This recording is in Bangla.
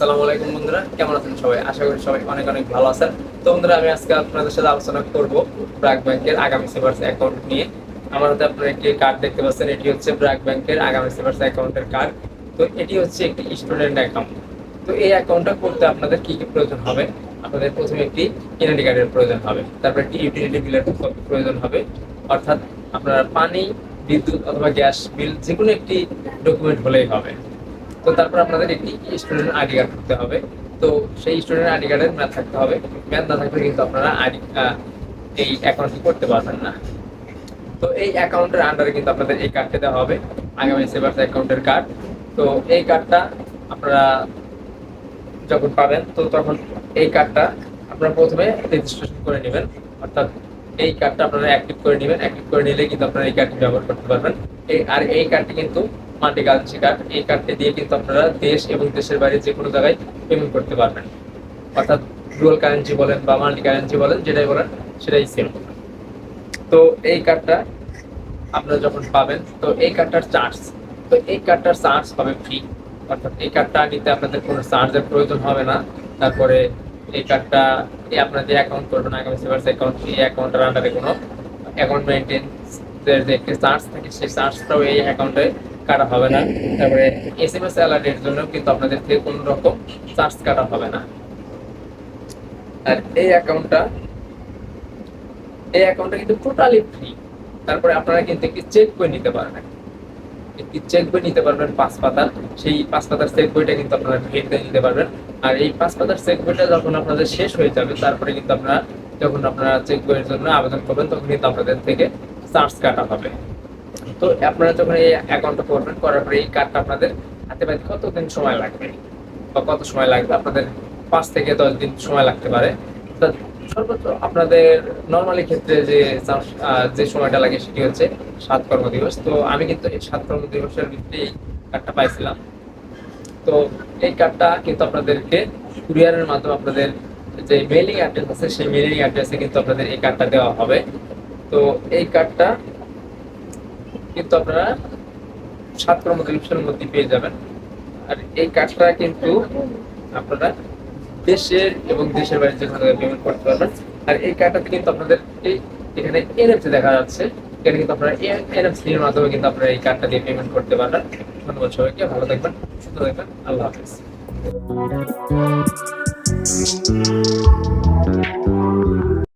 আসসালামু আলাইকুম বন্ধুরা, কেমন আছেন সবাই? আশা করি সবাই অনেক অনেক ভালো আছেন। তো বন্ধুরা, আমি আজকে আপনাদের সাথে আলোচনা করব ব্র্যাক ব্যাংকের আগামী সেভার্স অ্যাকাউন্ট নিয়ে। আমার হাতে আপনারা একটি কার্ড দেখতে পাচ্ছেন, এটি হচ্ছে ব্র্যাক ব্যাংকের আগামী সেভার্স অ্যাকাউন্টের কার্ড তো এটি হচ্ছে একটি স্টুডেন্ট অ্যাকাউন্ট তো এই অ্যাকাউন্টটা করতে আপনাদের কি কি প্রয়োজন হবে? আপনাদের প্রথমে একটি এনআইডি কার্ডের প্রয়োজন হবে, তারপরে একটি ইউটিলিটি বিলের প্রয়োজন হবে। অর্থাৎ আপনার পানি, বিদ্যুৎ অথবা গ্যাস বিল যে কোনো একটি ডকুমেন্ট হলেই হবে। তো তারপর আপনাদের একটি স্টুডেন্ট আইডি কার্ড করতে হবে। তো সেই স্টুডেন্ট আইডি কার্ডের ম্যাথ থাকতে হবে। ম্যাথ না থাকলে কিন্তু আপনারা আইডি এই অ্যাকাউন্টটি করতে পারবেন না। তো এই অ্যাকাউন্টের আন্ডারে কিন্তু আপনাদের এই কার্ডটা দেওয়া হবে। আগামী সেভার্স অ্যাকাউন্টের কার্ড তো এই কার্ডটা আপনারা যখন পাবেন, তো তখন এই কার্ডটা আপনারা প্রথমে রেজিস্ট্রেশন করে নেবেন। অর্থাৎ এই কার্ডটা আপনারা অ্যাক্টিভ করে নেবেন। অ্যাক্টিভ করে নিলে কিন্তু আপনারা এই কার্ডটি ব্যবহার করতে পারবেন। আর এই কার্ডটি কিন্তু মাল্টি কারেন্সি কার্ড এই কার্ডটি দিয়ে কিন্তু আপনারা দেশ এবং দেশের বাইরে যে কোনো জায়গায় পেমেন্ট করতে পারবেন। অর্থাৎ ডুয়াল কারেন্সি বলেন বা মাল্টি কারেন্সি বলেন, যেটাই বলেন, সেটাই সেম তো এই কার্ডটা আপনারা যখন পাবেন, তো এই কার্ডটার চার্জ তো এই কার্ডটার চার্জ হবে ফ্রি অর্থাৎ এই কার্ডটা নিতে আপনাদের কোনো চার্জের প্রয়োজন হবে না। তারপরে এই কার্ডটা আপনার যে অ্যাকাউন্ট করবেন, আগামী সেভার্স অ্যাকাউন্ট এই অ্যাকাউন্টের আন্ডারে কোনো অ্যাকাউন্ট মেনটেন্সের যে একটি চার্জ থাকে, সেই চার্জটাও এই অ্যাকাউন্টে কাটা হবে না। তারপরে এস এম এস অ্যালার্টের জন্য কিন্তু আপনাদের থেকে কোনো রকম চার্জ কাটা হবে না। আর এই অ্যাকাউন্টটা এই অ্যাকাউন্টটা কিন্তু টোটালি ফ্রি তারপরে আপনারা কিন্তু একটি চেক বই নিতে পারবেন। একটি চেক বই নিতে পারবেন পাঁচ পাতার। সেই পাঁচ পাতার চেক বইটা কিন্তু আপনারা ফ্রিতে নিতে পারবেন। আর এই পাঁচ পাতার চেক বইটা যখন আপনাদের শেষ হয়ে যাবে, তারপরে কিন্তু আপনারা যখন আপনারা চেক বইয়ের জন্য আবেদন করবেন, তখন কিন্তু আপনাদের থেকে চার্জ কাটা হবে। তো আপনারা যখন এই অ্যাকাউন্টটা করবেন করার পরে এই কার্ডটা আপনাদের হাতে পাইতে কতদিন সময় লাগবে? বা কত সময় লাগবে? আপনাদের পাঁচ থেকে দশ দিন সময় লাগতে পারে। তো সর্বোচ্চ আপনাদের নর্মালি ক্ষেত্রে যে যে সময়টা লাগে সেটি হচ্ছে সাত কর্মদিবস। তো আমি কিন্তু এই সাত কর্মদিবসের ভিতরে এই কার্ডটা পাইছিলাম। তো এই কার্ডটা কিন্তু আপনাদেরকে কুরিয়ারের মাধ্যমে আপনাদের যে মেইলিং অ্যাড্রেস আছে, সেই মেইলিং অ্যাড্রেসে কিন্তু আপনাদের এই কার্ডটা দেওয়া হবে। তো এই কার্ডটা কিন্তু আপনারা সাত কর্মদিবসের মধ্যে পেয়ে যাবেন। আর এই কার্ডটা কিন্তু আপনারা দেশের এবং দেশের বাইরে যেখানে পেমেন্ট করতে পারবেন। আর এই কার্ডটাতে কিন্তু আপনাদের এই এখানে এনএফসি দেখা যাচ্ছে। এখানে কিন্তু আপনারা এনএফসি এর মাধ্যমে কিন্তু আপনারা এই কার্ডটা দিয়ে পেমেন্ট করতে পারবেন। ধন্যবাদ সবাইকে, ভালো থাকবেন, সুস্থ থাকবেন, আল্লাহ হাফেজ।